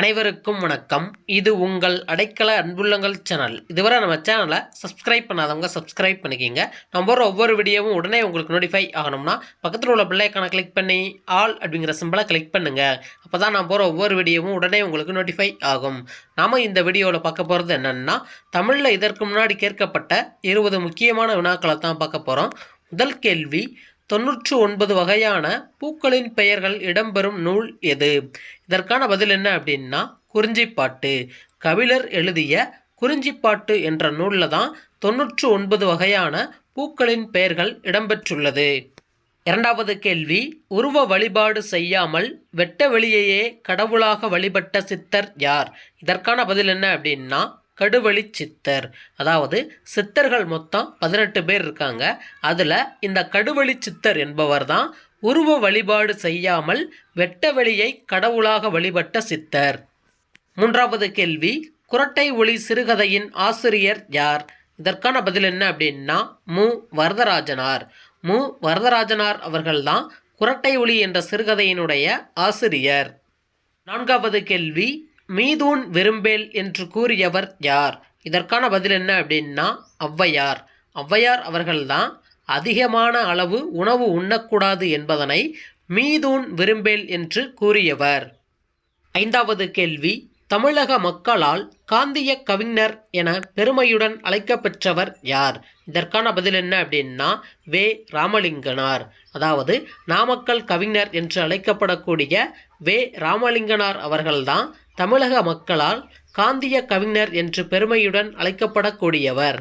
அனைவருக்கும் வணக்கம். இது உங்கள் அடைக்கல அன்புள்ளங்கள் சேனல். இதுவரை நம்ம சேனலை சப்ஸ்கிரைப் பண்ணாதவங்க சப்ஸ்கிரைப் பண்ணிக்கிங்க. நம்ம போகிற ஒவ்வொரு வீடியோவும் உடனே உங்களுக்கு நோட்டிஃபை ஆகணும்னா பக்கத்தில் உள்ள பிள்ளைக்கான கிளிக் பண்ணி ஆல் அப்படிங்கிற சிம்பிளை கிளிக் பண்ணுங்க. அப்போ தான் நான் போகிற ஒவ்வொரு வீடியோவும் உடனே உங்களுக்கு நோட்டிஃபை ஆகும். நாம் இந்த வீடியோவில் பார்க்க போகிறது என்னென்னா தமிழில் இதற்கு முன்னாடி கேட்கப்பட்ட இருபது முக்கியமான வினாக்களை தான் பார்க்க போகிறோம் முதல் கேள்வி தொன்னூற்று ஒன்பது வகையான பூக்களின் பெயர்கள் இடம்பெறும் நூல் எது? இதற்கான பதில் என்ன அப்படின்னா குறிஞ்சிப்பாட்டு. கபிலர் எழுதிய குறிஞ்சிப்பாட்டு என்ற நூலில் தான் தொன்னூற்று ஒன்பது வகையான பூக்களின் பெயர்கள் இடம்பெற்றுள்ளது. இரண்டாவது கேள்வி உருவ வழிபாடு செய்யாமல் வெட்ட வெளியையே கடவுளாக வழிபட்ட சித்தர் யார்? இதற்கான பதில் என்ன அப்படின்னா கடுவழி சித்தர். அதாவது சித்தர்கள் மொத்தம் பதினெட்டு பேர் இருக்காங்க. அதில் இந்த கடுவழி சித்தர் என்பவர் தான் உருவ வழிபாடு செய்யாமல் வெட்ட வெளியை கடவுளாக வழிபட்ட சித்தர். மூன்றாவது கேள்வி குரட்டை ஒளி சிறுகதையின் ஆசிரியர் யார்? இதற்கான பதில் என்ன அப்படின்னா மு. வரதராஜனார். மு. வரதராஜனார் அவர்கள்தான் குரட்டை ஒளி என்ற சிறுகதையினுடைய ஆசிரியர். நான்காவது கேள்வி மீதூன் விரும்பேல் என்று கூறியவர் யார்? இதற்கான பதில் என்ன அப்படின்னா ஔவையார். ஔவையார் அவர்கள்தான் அதிகமான அளவு உணவு உண்ணக்கூடாது என்பதனை மீதூன் விரும்பேல் என்று கூறியவர். ஐந்தாவது கேள்வி தமிழக மக்களால் காந்திய கவிஞர் என பெருமையுடன் அழைக்கப்பெற்றவர் யார்? இதற்கான பதில் என்ன அப்படின்னா வே. ராமலிங்கனார். அதாவது நாமக்கல் கவிஞர் என்று அழைக்கப்படக்கூடிய வே. ராமலிங்கனார் அவர்கள்தான் தமிழக மக்களால் காந்திய கவிஞர் என்று பெருமையுடன் அழைக்கப்படக்கூடியவர்.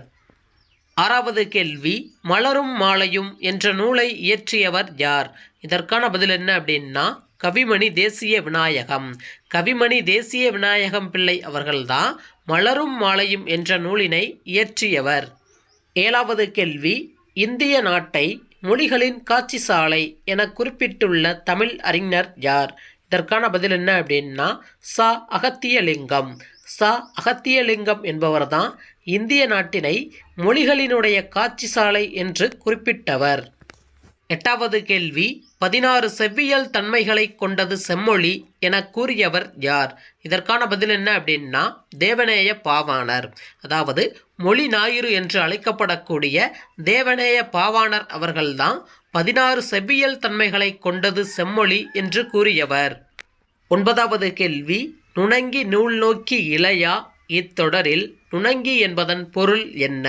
ஆறாவது கேள்வி மலரும் மாலையும் என்ற நூலை இயற்றியவர் யார்? இதற்கான பதில் என்ன அப்படின்னா கவிமணி தேசிய விநாயகம். கவிமணி தேசிய விநாயகம் பிள்ளை அவர்கள்தான் மலரும் மாலையும் என்ற நூலினை இயற்றியவர். ஏழாவது கேள்வி இந்திய நாட்டை மொழிகளின் காட்சி சாலை என குறிப்பிட்டுள்ள தமிழ் அறிஞர் யார்? இதற்கான பதில் என்ன அப்படின்னா ச. அகத்தியலிங்கம். ச. அகத்தியலிங்கம் என்பவர்தான் இந்திய நாட்டினை மொழிகளினுடைய காட்சி சாலை என்று குறிப்பிட்டவர். எட்டாவது கேள்வி பதினாறு செவ்வியல் தன்மைகளை கொண்டது செம்மொழி என கூறியவர் யார்? இதற்கான பதில் என்ன அப்படின்னா தேவநேய பாவாணர். அதாவது மொழி ஞாயிறு என்று அழைக்கப்படக்கூடிய தேவநேய பாவாணர் அவர்கள்தான் பதினாறு செவ்வியல் தன்மைகளை கொண்டது செம்மொழி என்று கூறியவர். ஒன்பதாவது கேள்வி நுணங்கி நூல் நோக்கி இளையா? இத்தொடரில் நுணங்கி என்பதன் பொருள் என்ன?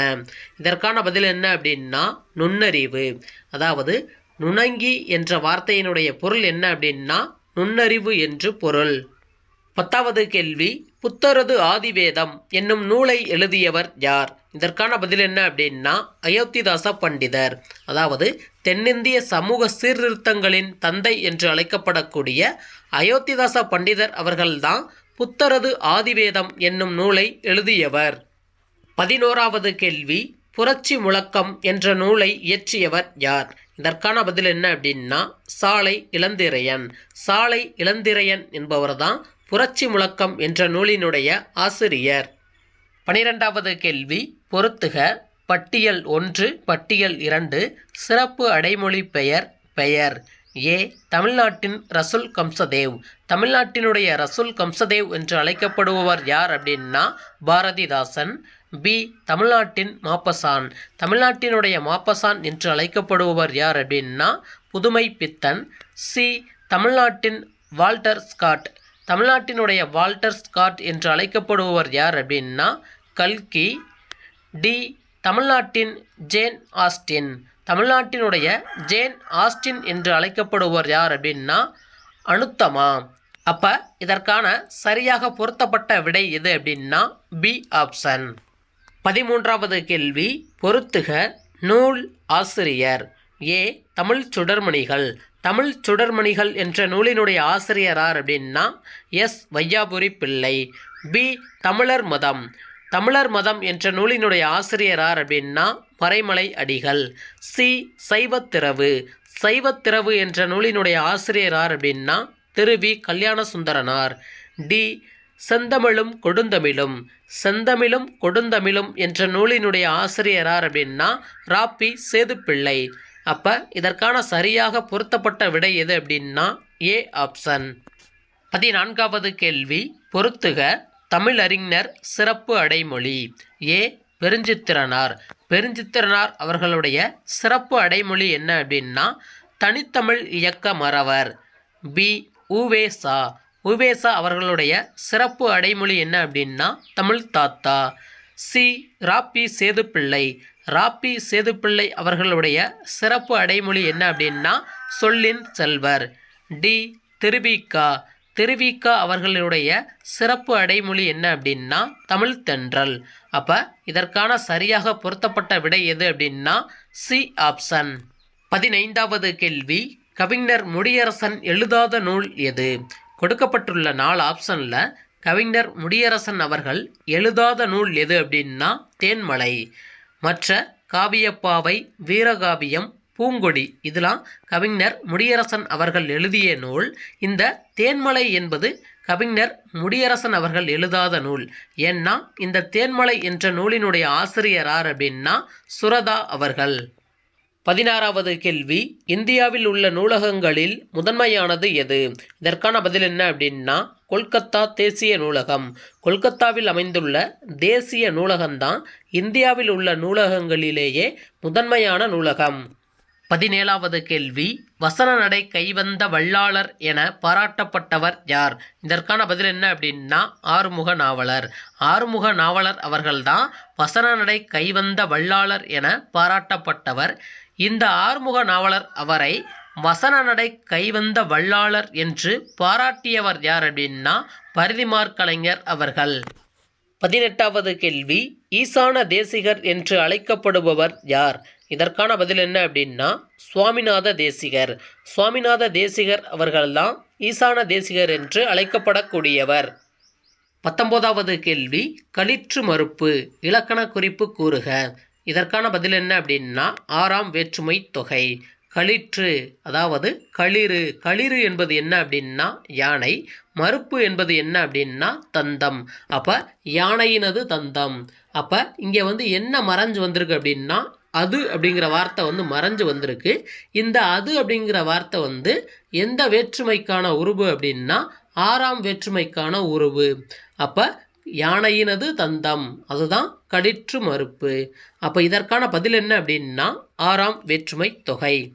இதற்கான பதில் என்ன அப்படின்னா நுண்ணறிவு. அதாவது நுணங்கி என்ற வார்த்தையினுடைய பொருள் என்ன அப்படின்னா நுண்ணறிவு என்று பொருள். பத்தாவது கேள்வி புத்தரது ஆதிவேதம் என்னும் நூலை எழுதியவர் யார்? இதற்கான பதில் என்ன அப்படின்னா அயோத்திதாச பண்டிதர். அதாவது தென்னிந்திய சமூக சீர்திருத்தங்களின் தந்தை என்று அழைக்கப்படக்கூடிய அயோத்திதாச பண்டிதர் அவர்கள்தான் புத்தரது ஆதிவேதம் என்னும் நூலை எழுதியவர். பதினோராவது கேள்வி புரட்சி முழக்கம் என்ற நூலை இயற்றியவர் யார்? இதற்கான பதில் என்ன அப்படின்னா சாலை இளந்திரையன். சாலை இளந்திரையன் என்பவர்தான் புரட்சி முழக்கம் என்ற நூலினுடைய ஆசிரியர். பனிரெண்டாவது கேள்வி பொருத்துக பட்டியல் ஒன்று பட்டியல் இரண்டு சிறப்பு அடைமொழி பெயர் பெயர். ஏ தமிழ்நாட்டின் ரசுல் கம்சதேவ். தமிழ்நாட்டினுடைய ரசுல் கம்சதேவ் என்று அழைக்கப்படுபவர் யார் அப்படின்னா பாரதிதாசன். பி. தமிழ்நாட்டின் மாப்பசான். தமிழ்நாட்டினுடைய மாப்பசான் என்று அழைக்கப்படுபவர் யார் அப்படின்னா புதுமை பித்தன். சி. தமிழ்நாட்டின் வால்டர் ஸ்காட். தமிழ்நாட்டினுடைய வால்டர் ஸ்காட் என்று அழைக்கப்படுபவர் யார் அப்படின்னா கல்கி. டி. தமிழ்நாட்டின் ஜேன் ஆஸ்டின். தமிழ்நாட்டினுடைய ஜேன் ஆஸ்டின் என்று அழைக்கப்படுவர் யார் அப்படின்னா அனுத்தமா. அப்போ இதற்கான சரியாக பொருத்தப்பட்ட விடை எது அப்படின்னா பி. ஆப்ஷன். பதிமூன்றாவது கேள்வி பொருத்துக நூல் ஆசிரியர். ஏ தமிழ் சுடர்மணிகள். தமிழ் சுடர்மணிகள் என்ற நூலினுடைய ஆசிரியரார் அப்படின்னா எஸ் வையாபுரி பிள்ளை. பி தமிழர் மதம். தமிழர் மதம் என்ற நூலினுடைய ஆசிரியரார் அப்படின்னா மறைமலை அடிகள். சி சைவத்திறவு சைவத்திறவு என்ற நூலினுடைய ஆசிரியரார் அப்படின்னா திரு வி. கல்யாண சுந்தரனார் டி செந்தமிழும் கொடுந்தமிழும் செந்தமிழும் கொடுந்தமிழும் என்ற நூலினுடைய ஆசிரியரார் அப்படின்னா ராப்பி சேதுப்பிள்ளை. அப்போ இதற்கான சரியாக பொருத்தப்பட்ட விடை எது அப்படின்னா ஏ ஆப்ஷன். பதினான்காவது கேள்வி பொருத்துக தமிழறிஞர் சிறப்பு அடைமொழி. ஏ பெருஞ்சித்திரனார். பெருஞ்சித்திரனார் அவர்களுடைய சிறப்பு அடைமொழி என்ன அப்படின்னா தனித்தமிழ் இயக்க மறவர். பி உவேசா. உவேசா அவர்களுடைய சிறப்பு அடைமொழி என்ன அப்படின்னா தமிழ் தாத்தா. சி. ராப்பி சேதுப்பிள்ளை. ராப்பி சேதுப்பிள்ளை அவர்களுடைய சிறப்பு அடைமொழி என்ன அப்படின்னா சொல்லின் செல்வர். டி. திருவிக்கா. திருவிக்கா அவர்களுடைய சிறப்பு அடைமொழி என்ன அப்படின்னா தமிழ் தென்றல். அப்போ இதற்கான சரியாக பொருத்தப்பட்ட விடை எது அப்படின்னா சி ஆப்ஷன். பதினைந்தாவது கேள்வி. கவிஞர் முடியரசன் எழுதாத நூல் எது? கொடுக்கப்பட்டுள்ள நாலு ஆப்ஷனில் கவிஞர் முடியரசன் அவர்கள் எழுதாத நூல் எது அப்படின்னா தேன்மலை. மற்ற காவியப்பாவை வீரகாவியம் பூங்கொடி இதெல்லாம் கவிஞர் முடியரசன் அவர்கள் எழுதிய நூல். இந்த தேன்மலை என்பது கவிஞர் முடியரசன் அவர்கள் எழுதாத நூல். ஏன்னா இந்த தேன்மலை என்ற நூலினுடைய ஆசிரியர் யார் அப்படின்னா சுரதா அவர்கள். பதினாறாவது கேள்வி இந்தியாவில் உள்ள நூலகங்களில் முதன்மையானது எது? இதற்கான பதில் என்ன அப்படின்னா கொல்கத்தா தேசிய நூலகம். கொல்கத்தாவில் அமைந்துள்ள தேசிய நூலகம்தான் இந்தியாவில் உள்ள நூலகங்களிலேயே முதன்மையான நூலகம். பதினேழாவது கேள்வி வசன நடை கைவந்த வல்லாளர் என பாராட்டப்பட்டவர் யார்? இதற்கான பதில் என்ன அப்படின்னா ஆறுமுக நாவலர். ஆறுமுக நாவலர் அவர்கள்தான் வசன நடை கைவந்த வல்லாளர் என பாராட்டப்பட்டவர் இந்த ஆறுமுக நாவலர் அவரை வசன நடை கைவந்த வல்லாளர் என்று பாராட்டியவர் யார் அப்படின்னா பரிதிமார் கலைஞர் அவர்கள். பதினெட்டாவது கேள்வி ஈசான தேசிகர் என்று அழைக்கப்படுபவர் யார்? இதற்கான பதில் என்ன அப்படின்னா சுவாமிநாத தேசிகர். சுவாமிநாத தேசிகர் அவர்கள்தான் ஈசான தேசிகர் என்று அழைக்கப்படக்கூடியவர். பத்தொன்பதாவது கேள்வி களிற்று மறுப்பு இலக்கண குறிப்பு கூறுக. இதற்கான பதில் என்ன அப்படின்னா ஆறாம் வேற்றுமை தொகை. களிற்று அதாவது களிறு. களிறு என்பது என்ன அப்படின்னா யானை. மறுப்பு என்பது என்ன அப்படின்னா தந்தம். அப்போ யானையினது தந்தம். அப்போ இங்கே வந்து என்ன மறைஞ்சு வந்திருக்கு அப்படின்னா அது அப்படிங்கிற வார்த்தை வந்து மறைஞ்சு வந்திருக்கு. இந்த அது அப்படிங்கிற வார்த்தை வந்து எந்த வேற்றுமைக்கான உருவு அப்படின்னா ஆறாம் வேற்றுமைக்கான உருவு. அப்போ யானையினது தந்தம். அதுதான் கடிற்று மறுப்பு. அப்போ இதற்கான பதில் என்ன அப்படின்னா ஆறாம் வேற்றுமை தொகை.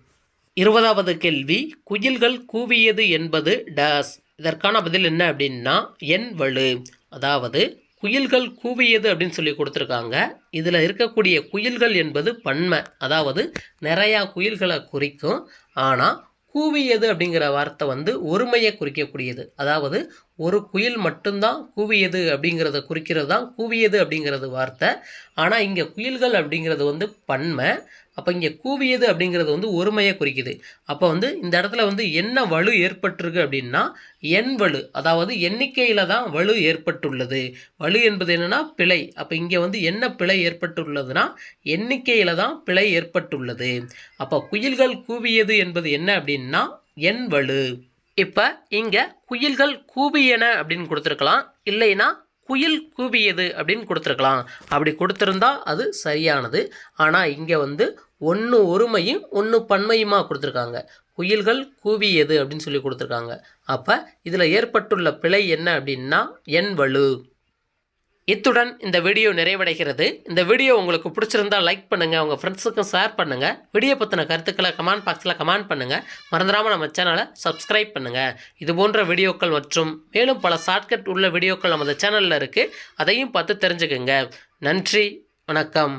இருபதாவது கேள்வி குயில்கள் கூவியது என்பது டேஸ். இதற்கான பதில் என்ன அப்படின்னா என் வலு. அதாவது குயில்கள் கூவியது அப்படின்னு சொல்லி கொடுத்துருக்காங்க. இதில் இருக்கக்கூடிய குயில்கள் என்பது பன்மை. அதாவது நிறையா குயில்களை குறிக்கும். ஆனால் கூவியது அப்படிங்கிற வார்த்தை வந்து ஒருமையை குறிக்கக்கூடியது. அதாவது ஒரு குயில் மட்டும்தான் கூவியது அப்படிங்கிறத குறிக்கிறது தான் கூவியது அப்படிங்கிறது வார்த்தை. ஆனால் இங்கே குயில்கள் அப்படிங்கிறது வந்து பன்மை. அப்போ இங்கே கூவியது அப்படிங்கிறது வந்து ஒருமையை குறிக்குது. அப்போ வந்து இந்த இடத்துல வந்து என்ன வலு ஏற்பட்டிருக்கு அப்படின்னா எண் வலு அதாவது எண்ணிக்கையில் தான் வலு ஏற்பட்டுள்ளது. வலு என்பது என்னென்னா பிழை. அப்போ இங்கே வந்து என்ன பிழை ஏற்பட்டுள்ளதுன்னா எண்ணிக்கையில் தான் பிழை ஏற்பட்டுள்ளது. அப்போ குயில்கள் கூவியது என்பது என்ன அப்படின்னா எண் வலு. இப்போ இங்கே குயில்கள் கூவியன அப்படின்னு கொடுத்துருக்கலாம். இல்லைன்னா குயில் கூவியது அப்படின்னு கொடுத்துருக்கலாம். அப்படி கொடுத்துருந்தா அது சரியானது. ஆனால் இங்கே வந்து ஒன்று ஒருமையும் ஒன்று பன்மையுமா கொடுத்துருக்காங்க. குயில்கள் கூவியது அப்படின்னு சொல்லி கொடுத்துருக்காங்க. அப்போ இதில் ஏற்பட்டுள்ள பிழை என்ன அப்படின்னா என் வலு. இத்துடன் இந்த வீடியோ நிறைவடைகிறது. இந்த வீடியோ உங்களுக்கு பிடிச்சிருந்தா லைக் பண்ணுங்கள் உங்கள் ஃப்ரெண்ட்ஸுக்கும் ஷேர் பண்ணுங்கள் வீடியோ பற்றின கருத்துக்களை கமெண்ட் பாக்ஸில் கமெண்ட் பண்ணுங்கள் மறந்துடாமல் நம்ம சேனலை சப்ஸ்கிரைப் பண்ணுங்கள் இது போன்ற வீடியோக்கள் மற்றும் மேலும் பல ஷார்ட்கட் உள்ள வீடியோக்கள் நமது சேனலில் இருக்குது அதையும் பார்த்து தெரிஞ்சுக்குங்க. நன்றி வணக்கம்.